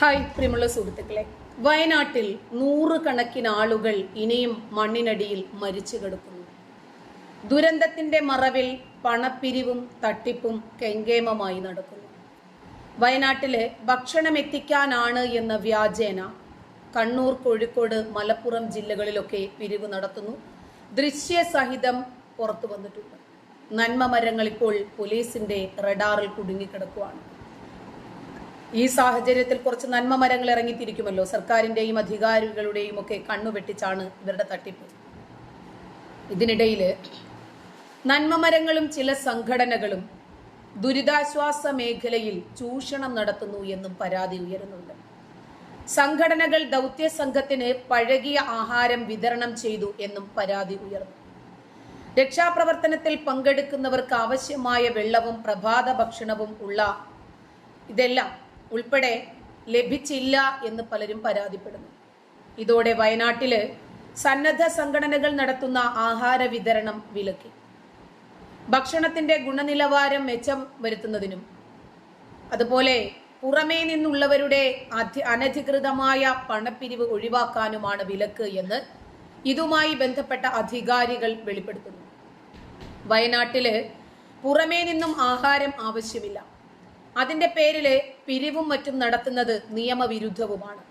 Hi പ്രിയമുള്ള സുഹൃത്തുക്കളെ. വയനാട്ടിൽ നൂറുകണക്കിന് ആളുകൾ ഇനിയും മണ്ണിനടിയിൽ മരിച്ചു കിടക്കുന്നു. ദുരന്തത്തിന്റെ മറവിൽ പണപ്പിരിവും തട്ടിപ്പും കെങ്കേമമായി നടക്കുന്നു. വയനാട്ടിലെ ഭക്ഷണം എത്തിക്കാനാണ് എന്ന വ്യാജേന കണ്ണൂർ കോഴിക്കോട് മലപ്പുറം ജില്ലകളിലൊക്കെ പിരിവ് നടത്തുന്നു. ദൃശ്യസഹിതം പുറത്തു വന്നിട്ടുണ്ട് നന്മ മരങ്ങൾ ഇപ്പോൾ പോലീസിന്റെ റഡാറിൽ കുടുങ്ങിക്കിടക്കുവാണ്. ഈ സാഹചര്യത്തിൽ കുറച്ച് നന്മ മരങ്ങൾ ഇറങ്ങിത്തിരിക്കുമല്ലോ. സർക്കാരിന്റെയും അധികാരികളുടെയും ഒക്കെ കണ്ണുവെട്ടിച്ചാണ് ഇവരുടെ തട്ടിപ്പ്. ഇതിനിടയിൽ നന്മ മരങ്ങളും ചില സംഘടനകളും ദുരിതാശ്വാസ മേഖലയിൽ ചൂഷണം നടത്തുന്നു എന്നും പരാതി ഉയരുന്നുണ്ട്. സംഘടനകൾ ദൗത്യ സംഘത്തിന് പഴകിയ ആഹാരം വിതരണം ചെയ്തു എന്നും പരാതി ഉയർന്നു. രക്ഷാപ്രവർത്തനത്തിൽ പങ്കെടുക്കുന്നവർക്ക് ആവശ്യമായ വെള്ളവും പ്രഭാത ഭക്ഷണവും ഉള്ള ഇതെല്ലാം ഉൾപ്പെടെ ലഭിച്ചില്ല എന്ന് പലരും പരാതിപ്പെടുന്നു. ഇതോടെ വയനാട്ടിൽ സന്നദ്ധ സംഘടനകൾ നടത്തുന്ന ആഹാര വിതരണം വിലക്കി. ഭക്ഷണത്തിന്റെ ഗുണനിലവാരം മെച്ചം വരുത്തുന്നതിനും അതുപോലെ പുറമേ നിന്നുള്ളവരുടെ അനധികൃതമായ പണപ്പിരിവ് ഒഴിവാക്കാനുമാണ് വിലക്ക് എന്ന് ഇതുമായി ബന്ധപ്പെട്ട അധികാരികൾ വെളിപ്പെടുത്തുന്നു. വയനാട്ടിൽ പുറമേ നിന്നും ആഹാരം ആവശ്യമില്ല. അതിന്റെ പേരിൽ പിരിവും മറ്റും നടത്തുന്നത് നിയമവിരുദ്ധവുമാണ്.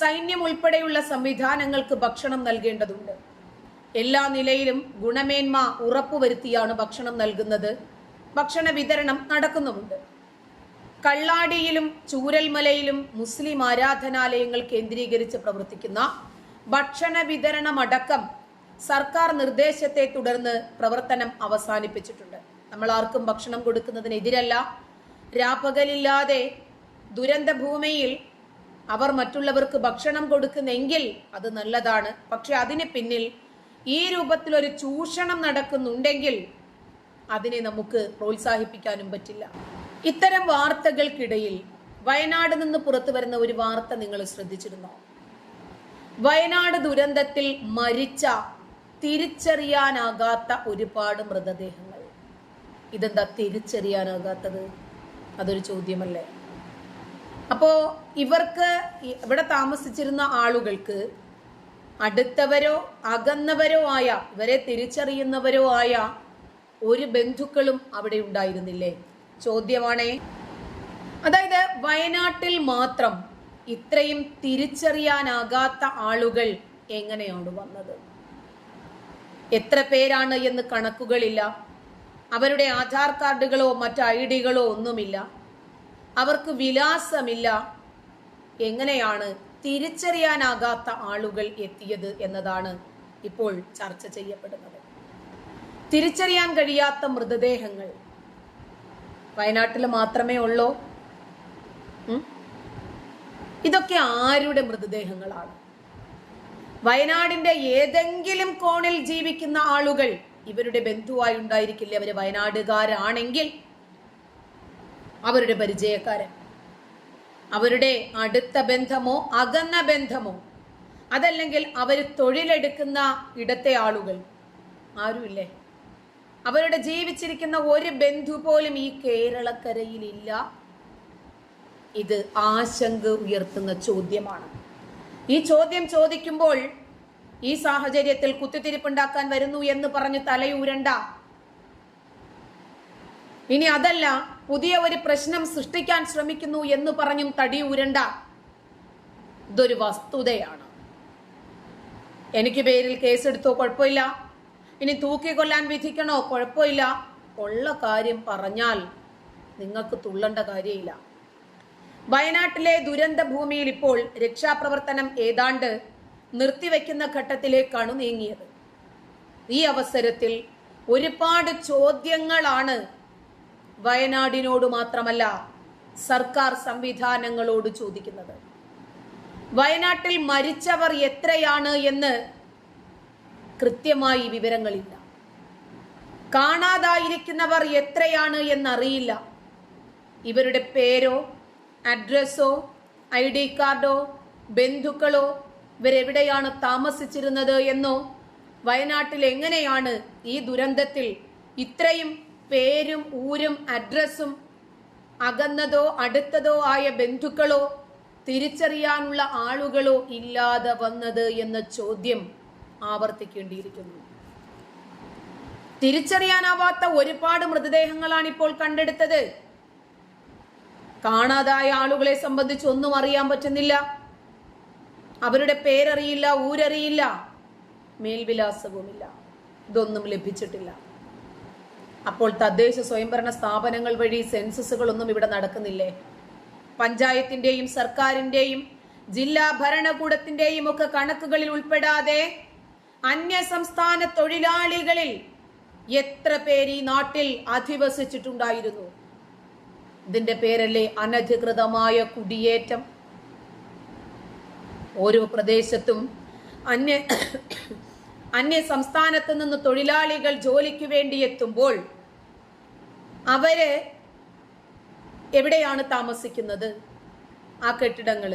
സൈന്യം ഉൾപ്പെടെയുള്ള സംവിധാനങ്ങൾക്ക് ഭക്ഷണം നൽകേണ്ടതുണ്ട്. എല്ലാ നിലയിലും ഗുണമേന്മ ഉറപ്പുവരുത്തിയാണ് ഭക്ഷണം നൽകുന്നത്. ഭക്ഷണ വിതരണം നടക്കുന്നുമുണ്ട്. കള്ളാടിയിലും ചൂരൽമലയിലും മുസ്ലിം ആരാധനാലയങ്ങൾ കേന്ദ്രീകരിച്ച് പ്രവർത്തിക്കുന്ന ഭക്ഷണ വിതരണമടക്കം സർക്കാർ നിർദ്ദേശത്തെ തുടർന്ന് പ്രവർത്തനം അവസാനിപ്പിച്ചിട്ടുണ്ട്. നമ്മൾ ആർക്കും ഭക്ഷണം കൊടുക്കുന്നതിനെതിരല്ല രാപ്പകലില്ലാതെ ദുരന്തഭൂമിയിൽ അവർ മറ്റുള്ളവർക്ക് ഭക്ഷണം കൊടുക്കുന്നെങ്കിൽ അത് നല്ലതാണ്. പക്ഷെ അതിന് പിന്നിൽ ഈ രൂപത്തിൽ ഒരു ചൂഷണം നടക്കുന്നുണ്ടെങ്കിൽ അതിനെ നമുക്ക് പ്രോത്സാഹിപ്പിക്കാനും പറ്റില്ല. ഇത്തരം വാർത്തകൾക്കിടയിൽ വയനാട് നിന്ന് പുറത്തു വരുന്ന ഒരു വാർത്ത നിങ്ങൾ ശ്രദ്ധിച്ചിരുന്നോ? വയനാട് ദുരന്തത്തിൽ മരിച്ച തിരിച്ചറിയാനാകാത്ത ഒരുപാട് മൃതദേഹങ്ങൾ. ഇതെന്താ തിരിച്ചറിയാനാകാത്തത്? അതൊരു ചോദ്യമല്ലേ? അപ്പോൾ ഇവർക്ക് ഇവിടെ താമസിച്ചിരുന്ന ആളുകൾക്ക് അടുത്തവരോ അകന്നവരോ ആയ ഇവരെ തിരിച്ചറിയുന്നവരോ ആയ ഒരു ബന്ധുക്കളും അവിടെ ഉണ്ടായിരുന്നില്ലേ? ചോദ്യമാണേ. അതായത് വയനാട്ടിൽ മാത്രം ഇത്രയും തിരിച്ചറിയാനാകാത്ത ആളുകൾ എങ്ങനെയാണ് വന്നത്? എത്ര പേരാണ് എന്ന് കണക്കുകളില്ല. അവരുടെ ആധാർ കാർഡുകളോ മറ്റ് ഐ ഡികളോ ഒന്നുമില്ല. അവർക്ക് വിലാസമില്ല. എങ്ങനെയാണ് തിരിച്ചറിയാനാകാത്ത ആളുകൾ എത്തിയത് എന്നതാണ് ഇപ്പോൾ ചർച്ച ചെയ്യപ്പെടുന്നത്. തിരിച്ചറിയാൻ കഴിയാത്ത മൃതദേഹങ്ങൾ. വയനാട്ടിൽ മാത്രമേ ഉള്ളൂ? ഇതൊക്കെ ആരുടെ മൃതദേഹങ്ങളാണ്? വയനാടിന്റെ ഏതെങ്കിലും കോണിൽ ജീവിക്കുന്ന ആളുകൾ ഇവരുടെ ബന്ധുവായി ഉണ്ടായിരിക്കില്ല അവർ വയനാടുകാരാണെങ്കിൽ? അവരുടെ പരിചയക്കാരൻ. അവരുടെ അടുത്ത ബന്ധമോ അകന്ന ബന്ധമോ? അതല്ലെങ്കിൽ അവർ തൊഴിലെടുക്കുന്ന ഇടത്തെ ആളുകൾ? ആരുമില്ലേ? അവരുടെ ജീവിച്ചിരിക്കുന്ന ഒരു ബന്ധു പോലും ഈ കേരളക്കരയിലില്ല. ഇത് ആശങ്ക ഉയർത്തുന്ന ചോദ്യമാണ്. ഈ ചോദ്യം ചോദിക്കുമ്പോൾ ഈ സാഹചര്യത്തിൽ കുത്തിത്തിരിപ്പുണ്ടാക്കാൻ വരുന്നു എന്ന് പറഞ്ഞ് തലയൂരണ്ട. ഇനി അതല്ല പുതിയ ഒരു പ്രശ്നം സൃഷ്ടിക്കാൻ ശ്രമിക്കുന്നു എന്ന് പറഞ്ഞും തടിയൂരണ്ട. ഇതൊരു വസ്തുതയാണ്. എനിക്ക് പേരിൽ കേസെടുത്തോ കുഴപ്പമില്ല. ഇനി തൂക്കിക്കൊല്ലാൻ വിധിക്കണോ കുഴപ്പമില്ല. ഉള്ള കാര്യം പറഞ്ഞാൽ നിങ്ങൾക്ക് തുള്ളണ്ട കാര്യമില്ല. വയനാട്ടിലെ ദുരന്ത ഭൂമിയിൽ ഇപ്പോൾ രക്ഷാപ്രവർത്തനം ഏതാണ്ട് നിർത്തിവെക്കുന്ന ഘട്ടത്തിലേക്കാണ് നീങ്ങിയത്. ഈ അവസരത്തിൽ ഒരുപാട് ചോദ്യങ്ങളാണ് വയനാടിനോട് മാത്രമല്ല സർക്കാർ സംവിധാനങ്ങളോട് ചോദിക്കുന്നത്. വയനാട്ടിൽ മരിച്ചവർ എത്രയാണ് എന്ന് കൃത്യമായി വിവരങ്ങളില്ല. കാണാതായിരിക്കുന്നവർ എത്രയാണ് എന്നറിയില്ല. ഇവരുടെ പേരോ അഡ്രസ്സോ ഐ ഡി കാർഡോ ബന്ധുക്കളോ ഇവരെവിടെയാണ് താമസിച്ചിരുന്നത് എന്നോ? വയനാട്ടിൽ എങ്ങനെയാണ് ഈ ദുരന്തത്തിൽ ഇത്രയും പേരും ഊരും അഡ്രസ്സും അകന്നതോ അടുത്തതോ ആയ ബന്ധുക്കളോ തിരിച്ചറിയാനുള്ള ആളുകളോ ഇല്ലാതെ വന്നത് എന്ന ചോദ്യം ആവർത്തിക്കേണ്ടിയിരിക്കുന്നു. തിരിച്ചറിയാനാവാത്ത ഒരുപാട് മൃതദേഹങ്ങളാണ് ഇപ്പോൾ കണ്ടെടുത്തത്. കാണാതായ ആളുകളെ സംബന്ധിച്ച് ഒന്നും അറിയാൻ പറ്റുന്നില്ല. അവരുടെ പേരറിയില്ല ഊരറിയില്ല. മേൽവിലാസവുമില്ല. ഇതൊന്നും ലഭിച്ചിട്ടില്ല. അപ്പോൾ തദ്ദേശ സ്വയംഭരണ സ്ഥാപനങ്ങൾ വഴി സെൻസസുകളൊന്നും ഇവിടെ നടക്കുന്നില്ലേ? പഞ്ചായത്തിന്റെയും സർക്കാരിന്റെയും ജില്ലാ ഭരണകൂടത്തിന്റെയും ഒക്കെ കണക്കുകളിൽ ഉൾപ്പെടാതെ അന്യ സംസ്ഥാന തൊഴിലാളികളിൽ എത്ര പേര് ഈ നാട്ടിൽ അധിവസിച്ചിട്ടുണ്ടായിരുന്നു? ഇതിന്റെ പേരല്ലേ അനധികൃതമായ കുടിയേറ്റം? ഓരോ പ്രദേശത്തും അന്യ അന്യ സംസ്ഥാനത്ത് നിന്ന് തൊഴിലാളികൾ ജോലിക്ക് വേണ്ടി എത്തുമ്പോൾ അവർ എവിടെയാണ് താമസിക്കുന്നത്? ആ കെട്ടിടങ്ങൾ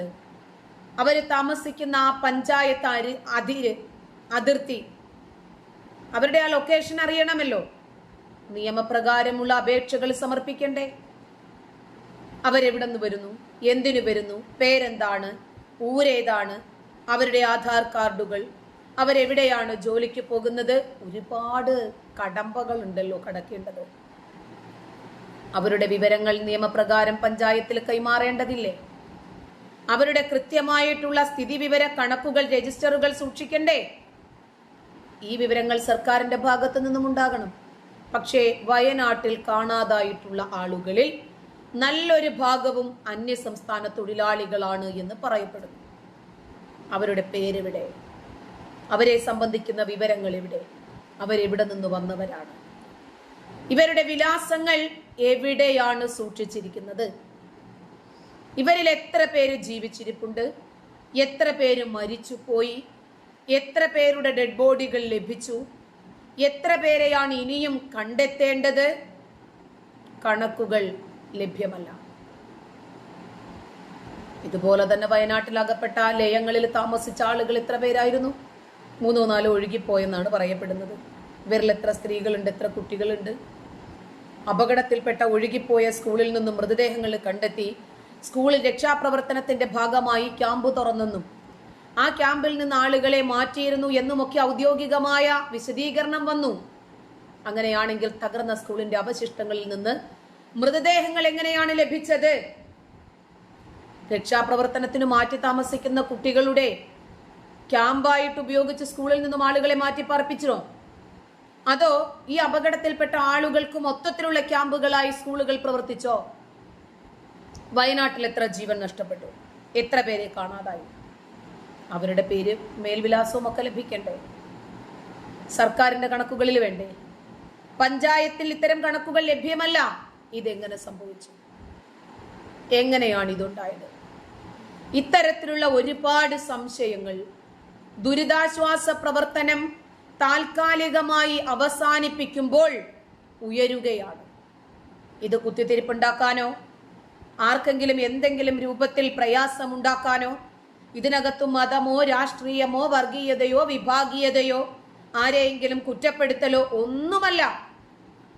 അവർ താമസിക്കുന്ന ആ പഞ്ചായത്ത് അരി അതിര് അതിർത്തി. അവരുടെ ആ ലൊക്കേഷൻ അറിയണമല്ലോ. നിയമപ്രകാരമുള്ള അപേക്ഷകൾ സമർപ്പിക്കണ്ടേ? അവരെവിടെ നിന്ന് വരുന്നു? എന്തിനു വരുന്നു? പേരെന്താണ്? ഊരേതാണ് അവരുടെ ആധാർ കാർഡുകൾ. അവരെവിടെയാണ് ജോലിക്ക് പോകുന്നത്? ഒരുപാട് കടമ്പകൾ ഉണ്ടല്ലോ കടക്കേണ്ടത്. അവരുടെ വിവരങ്ങൾ നിയമപ്രകാരം പഞ്ചായത്തിൽ കൈമാറേണ്ടതില്ലേ? അവരുടെ കൃത്യമായിട്ടുള്ള സ്ഥിതിവിവര കണക്കുകൾ രജിസ്റ്ററുകൾ സൂക്ഷിക്കണ്ടേ? ഈ വിവരങ്ങൾ സർക്കാരിന്റെ ഭാഗത്തു നിന്നും ഉണ്ടാകണം പക്ഷേ വയനാട്ടിൽ കാണാതായിട്ടുള്ള ആളുകളിൽ നല്ലൊരു ഭാഗവും അന്യസംസ്ഥാന തൊഴിലാളികളാണ് എന്ന് പറയപ്പെടുന്നു. അവരുടെ പേരെവിടെ? അവരെ സംബന്ധിക്കുന്ന വിവരങ്ങൾ എവിടെ? അവരെവിടെ നിന്ന് വന്നവരാണ്? ഇവരുടെ വിലാസങ്ങൾ എവിടെയാണ് സൂക്ഷിച്ചിരിക്കുന്നത്? ഇവരിൽ എത്ര പേര് ജീവിച്ചിരിപ്പുണ്ട്? എത്ര പേര് മരിച്ചുപോയി? എത്ര പേരുടെ ഡെഡ് ബോഡികൾ ലഭിച്ചു? എത്ര പേരെയാണ് ഇനിയും കണ്ടെത്തേണ്ടത്? കണക്കുകൾ ലഭ്യമല്ല. ഇതുപോലെ തന്നെ വയനാട്ടിൽ അകപ്പെട്ട ലയങ്ങളിൽ താമസിച്ച ആളുകൾ എത്ര പേരായിരുന്നു? മൂന്നോ നാലോ ഒഴുകിപ്പോയെന്നാണ് പറയപ്പെടുന്നത്. ഇവരിൽ എത്ര സ്ത്രീകളുണ്ട് എത്ര കുട്ടികളുണ്ട്? അപകടത്തിൽപ്പെട്ട ഒഴുകിപ്പോയ സ്കൂളിൽ നിന്നും മൃതദേഹങ്ങൾ കണ്ടെത്തി സ്കൂളിൽ രക്ഷാപ്രവർത്തനത്തിന്റെ ഭാഗമായി ക്യാമ്പ് തുറന്നെന്നും ആ ക്യാമ്പിൽ നിന്ന് ആളുകളെ മാറ്റിയിരുന്നു എന്നുമൊക്കെ ഔദ്യോഗികമായ വിശദീകരണം വന്നു. അങ്ങനെയാണെങ്കിൽ തകർന്ന സ്കൂളിന്റെ അവശിഷ്ടങ്ങളിൽ നിന്ന് മൃതദേഹങ്ങൾ എങ്ങനെയാണ് ലഭിച്ചത്? രക്ഷാപ്രവർത്തനത്തിന് മാറ്റി താമസിക്കുന്ന കുട്ടികളുടെ ക്യാമ്പായിട്ട് ഉപയോഗിച്ച് സ്കൂളിൽ നിന്നും ആളുകളെ മാറ്റി പാർപ്പിച്ചിരോ അതോ ഈ അപകടത്തിൽപ്പെട്ട ആളുകൾക്ക് മൊത്തത്തിലുള്ള ക്യാമ്പുകളായി സ്കൂളുകൾ പ്രവർത്തിച്ചോ? വയനാട്ടിൽ എത്ര ജീവൻ നഷ്ടപ്പെട്ടു? എത്ര പേരെ കാണാതായി? അവരുടെ പേര് മേൽവിലാസവും ഒക്കെ ലഭിക്കണ്ടേ? സർക്കാരിന്റെ കണക്കുകളിൽ വേണ്ടേ? പഞ്ചായത്തിൽ ഇത്തരം കണക്കുകൾ ലഭ്യമല്ല. ഇതെങ്ങനെ സംഭവിച്ചു? എങ്ങനെയാണ് ഇതുണ്ടായത്? ഇത്തരത്തിലുള്ള ഒരുപാട് സംശയങ്ങൾ ദുരിതാശ്വാസ പ്രവർത്തനം താൽക്കാലികമായി അവസാനിപ്പിക്കുമ്പോൾ ഉയരുകയാണ്. ഇത് കുത്തിത്തിരിപ്പുണ്ടാക്കാനോ ആർക്കെങ്കിലും എന്തെങ്കിലും രൂപത്തിൽ പ്രയാസമുണ്ടാക്കാനോ ഇതിനകത്ത് മതമോ രാഷ്ട്രീയമോ വർഗീയതയോ വിഭാഗീയതയോ ആരെയെങ്കിലും കുറ്റപ്പെടുത്തലോ ഒന്നുമല്ല.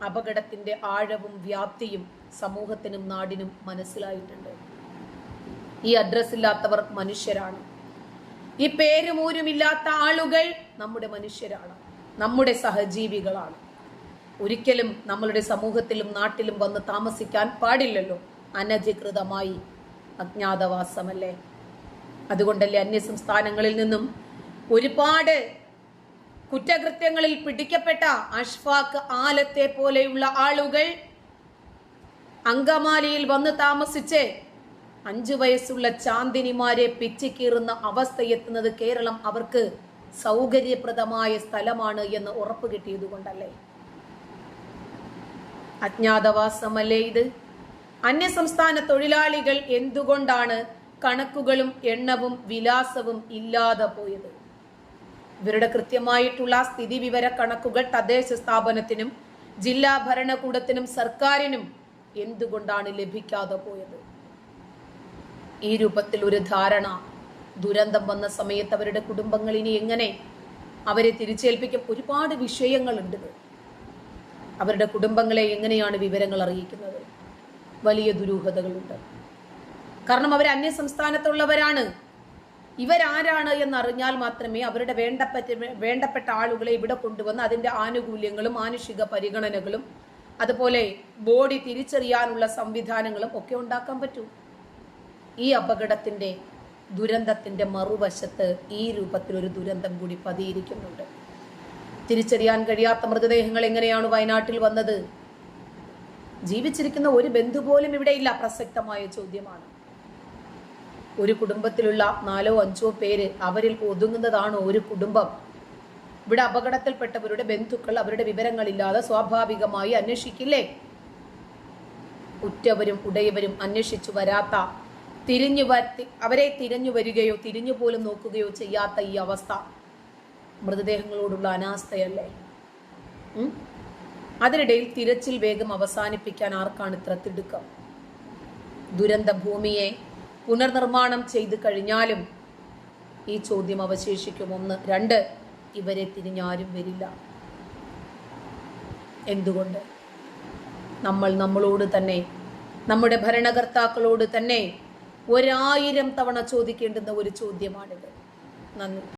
അപകടത്തിന്റെ ആഴവും വ്യാപ്തിയും സമൂഹത്തിനും നാടിനും മനസ്സിലായിട്ടുണ്ട്. ഈ അഡ്രസ് ഇല്ലാത്തവർ മനുഷ്യരാണ്. ഈ പേരുമൂരുമില്ലാത്ത ആളുകൾ നമ്മുടെ മനുഷ്യരാണ്. നമ്മുടെ സഹജീവികളാണ്. ഒരിക്കലും നമ്മളുടെ സമൂഹത്തിലും നാട്ടിലും വന്ന് താമസിക്കാൻ പാടില്ലല്ലോ. അനധികൃതമായി അജ്ഞാതവാസമല്ലേ? അതുകൊണ്ടല്ലേ അന്യ സംസ്ഥാനങ്ങളിൽ നിന്നും ഒരുപാട് കുറ്റകൃത്യങ്ങളിൽ പിടിക്കപ്പെട്ട അഷ്ഫാഖ് ആലത്തെ പോലെയുള്ള ആളുകൾ അങ്കമാലിയിൽ വന്ന് താമസിച്ച് അഞ്ചു വയസ്സുള്ള ചാന്ദിനിമാരെ പിച്ചിക്കീറുന്ന അവസ്ഥയെത്തുന്നത് കേരളം അവർക്ക് സൗകര്യപ്രദമായ സ്ഥലമാണ് എന്ന് ഉറപ്പ് കിട്ടിയതുകൊണ്ടല്ലേ? അജ്ഞാതവാസമല്ലേ ഇത്? അന്യസംസ്ഥാന തൊഴിലാളികൾ എന്തുകൊണ്ടാണ് കണക്കുകളും എണ്ണവും വിലാസവും ഇല്ലാതെ പോയത്? ഇവരുടെ കൃത്യമായിട്ടുള്ള സ്ഥിതി വിവര കണക്കുകൾ തദ്ദേശ സ്ഥാപനത്തിനും ജില്ലാ ഭരണകൂടത്തിനും സർക്കാരിനും എന്തുകൊണ്ടാണ് ലഭിക്കാതെ പോയത്? ഈ രൂപത്തിൽ ഒരു ധാരണ ദുരന്തം വന്ന സമയത്ത് അവരുടെ കുടുംബങ്ങൾ ഇനി എങ്ങനെ അവരെ തിരിച്ചേൽപ്പിക്കും? ഒരുപാട് വിഷയങ്ങളുണ്ട്. അവരുടെ കുടുംബങ്ങളെ എങ്ങനെയാണ് വിവരങ്ങൾ അറിയിക്കുന്നത്? വലിയ ദുരൂഹതകളുണ്ട്. കാരണം അവർ അന്യ സംസ്ഥാനത്തുള്ളവരാണ് ഇവരാരാണ് എന്നറിഞ്ഞാൽ മാത്രമേ അവരുടെ വേണ്ടപ്പെട്ട വേണ്ടപ്പെട്ട ആളുകളെ ഇവിടെ കൊണ്ടുവന്ന് അതിന്റെ ആനുകൂല്യങ്ങളും മാനുഷിക പരിഗണനകളും അതുപോലെ ബോഡി തിരിച്ചറിയാനുള്ള സംവിധാനങ്ങളും ഒക്കെ ഉണ്ടാക്കാൻ പറ്റൂ. ഈ അപകടത്തിന്റെ ദുരന്തത്തിന്റെ മറുവശത്ത് ഈ രൂപത്തിലൊരു ദുരന്തം കൂടി പതിയിരിക്കുന്നുണ്ട്. തിരിച്ചറിയാൻ കഴിയാത്ത മൃതദേഹങ്ങൾ എങ്ങനെയാണ് വയനാട്ടിൽ വന്നത്? ജീവിച്ചിരിക്കുന്ന ഒരു ബന്ധു പോലും ഇവിടെയില്ല പ്രസക്തമായ ചോദ്യമാണ്. ഒരു കുടുംബത്തിലുള്ള നാലോ അഞ്ചോ പേര് അവരിൽ ഒതുങ്ങുന്നതാണ് ഒരു കുടുംബം. ഇവിടെ അപകടത്തിൽപ്പെട്ടവരുടെ ബന്ധുക്കൾ അവരുടെ വിവരങ്ങളില്ലാതെ സ്വാഭാവികമായി അന്വേഷിക്കില്ലേ? ഉറ്റവരും ഉടയവരും അന്വേഷിച്ചു വരാത്ത തിരിഞ്ഞു വരത്തി അവരെ തിരഞ്ഞു വരികയോ തിരിഞ്ഞു പോലും നോക്കുകയോ ചെയ്യാത്ത ഈ അവസ്ഥ. മൃതദേഹങ്ങളോടുള്ള അനാസ്ഥയല്ലേ? അതിനിടയിൽ തിരച്ചിൽ വേഗം അവസാനിപ്പിക്കാൻ ആർക്കാണ് ഇത്ര തിടുക്കം? ദുരന്ത ഭൂമിയെ പുനർനിർമ്മാണം ചെയ്തു കഴിഞ്ഞാലും ഈ ചോദ്യം അവശേഷിക്കും. ഒന്ന് രണ്ട് ഇവരെ തിരിഞ്ഞാരും വരില്ല. എന്തുകൊണ്ട്? നമ്മൾ നമ്മളോട് തന്നെ നമ്മുടെ ഭരണകർത്താക്കളോട് തന്നെ ഒരായിരം തവണ ചോദിക്കേണ്ടുന്ന ഒരു ചോദ്യമാണിത്. നന്ദി.